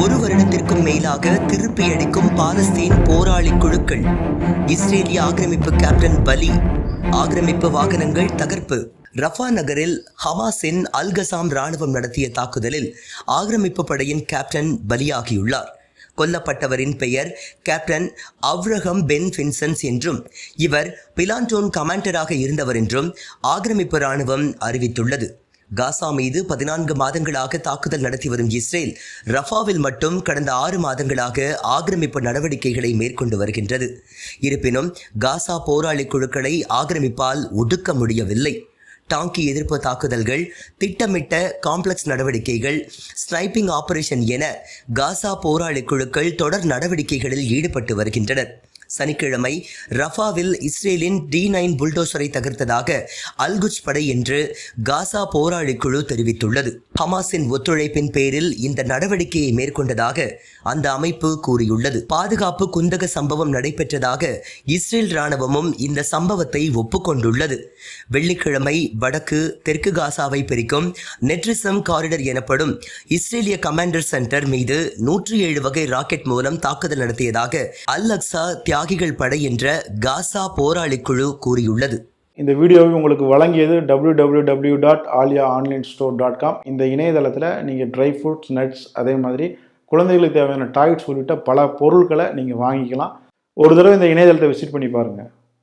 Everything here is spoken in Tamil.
ஒரு வருடத்திற்கும் மேலாக திருப்பியடிக்கும் பாலஸ்தீன் போராளி குழுக்கள். இஸ்ரேலிய ஆக்கிரமிப்பு கேப்டன் பலி ஆக்கிரமிப்பு வாகனங்கள் தகர்ப்பு. ரஃபா நகரில் ஹமாஸின் அல்கசாம் ராணுவம் நடத்திய தாக்குதலில் ஆக்கிரமிப்பு படையின் கேப்டன் பலியாகியுள்ளார். கொல்லப்பட்டவரின் பெயர் கேப்டன் அவ்ரஹம் பென் ஃபின்சன்ஸ் என்றும் இவர் பிலான்டோன் கமாண்டராக இருந்தவர் என்றும் ஆக்கிரமிப்பு ராணுவம் அறிவித்துள்ளது. காசா மீது பதினான்கு மாதங்களாக தாக்குதல் நடத்தி வரும் இஸ்ரேல் ரஃபாவில் மட்டும் கடந்த ஆறு மாதங்களாக ஆக்கிரமிப்பு நடவடிக்கைகளை மேற்கொண்டு வருகின்றது. இருப்பினும் காசா போராளி குழுக்களை ஆக்கிரமிப்பால் ஒடுக்க முடியவில்லை. டாங்கி எதிர்ப்பு தாக்குதல்கள் திட்டமிட்ட காம்ப்ளெக்ஸ் நடவடிக்கைகள் ஸ்னைப்பிங் ஆபரேஷன் என காசா போராளி குழுக்கள் தொடர் நடவடிக்கைகளில் ஈடுபட்டு வருகின்றனர். சனிக்கிழமை ரஃபாவில் இஸ்ரேலின் டி நைன் புல்டோசரை தகர்த்ததாக அல்குச் படை என்று காசா போராளி குழு தெரிவித்துள்ளது. ஹமாஸின் ஒத்துழைப்பின் பேரில் இந்த நடவடிக்கையை மேற்கொண்டதாக அந்த அமைப்பு கூறியுள்ளது. பாதுகாப்பு குந்தக சம்பவம் நடைபெற்றதாக இஸ்ரேல் ராணுவமும் இந்த சம்பவத்தை ஒப்புக்கொண்டுள்ளது. வெள்ளிக்கிழமை வடக்கு தெற்கு காசாவை பிரிக்கும் நெட்ரிசம் காரிடர் எனப்படும் இஸ்ரேலிய கமாண்டர் சென்டர் மீது நூற்றி ஏழு வகை ராக்கெட் மூலம் தாக்குதல் நடத்தியதாக அல் அக்ஸா தியாகிகள் படை என்ற காசா போராளி குழு கூறியுள்ளது. இந்த வீடியோவை உங்களுக்கு வழங்கியது W W dot Alia online store dot com இந்த இணையதளத்தில் நீங்கள் ட்ரை ஃப்ரூட்ஸ் நட்ஸ் அதே மாதிரி குழந்தைகளுக்கு தேவையான டாய்ஸ் உள்ளிட்ட பல பொருட்களை நீங்கள் வாங்கிக்கலாம். ஒரு தடவை இந்த இணையதளத்தை விசிட் பண்ணி பாருங்கள்